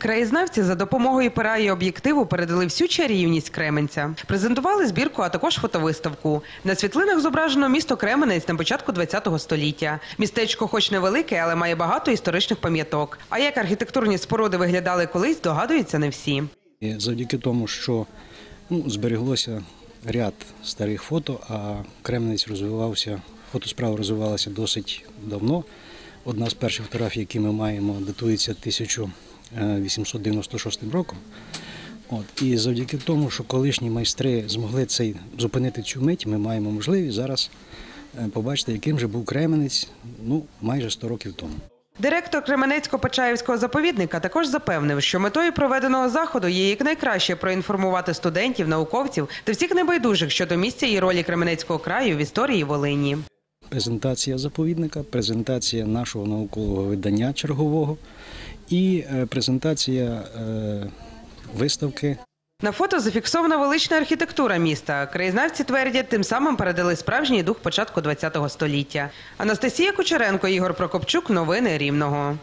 Краєзнавці за допомогою пера і об'єктиву передали всю чарівність Кременця. Презентували збірку, а також фотовиставку. На світлинах зображено місто Кременець на початку ХХ століття. Містечко, хоч невелике, але має багато історичних пам'яток. А як архітектурні споруди виглядали колись, догадуються не всі. І завдяки тому, що ну, збереглося ряд старих фото, а Кремниць розвивався, фотосправа розвивалася досить давно. Одна з перших фотографій, які ми маємо, датується 1896 роком. От. І завдяки тому, що колишні майстри змогли цей, зупинити цю мить, ми маємо можливість зараз е, побачити, яким же був Кременець ну, майже 100 років тому. Директор Кременецько-Почаївського заповідника також запевнив, що метою проведеного заходу є якнайкраще проінформувати студентів, науковців та всіх небайдужих щодо місця і ролі Кременецького краю в історії Волині. презентація заповідника, презентація нашого наукового видання чергового і е, презентація е, виставки На фото зафіксована велична архітектура міста. Краєзнавці твердять, тим самим передали справжній дух початку ХХ століття. Анастасія Кучеренко, Ігор Прокопчук. Новини Рівного.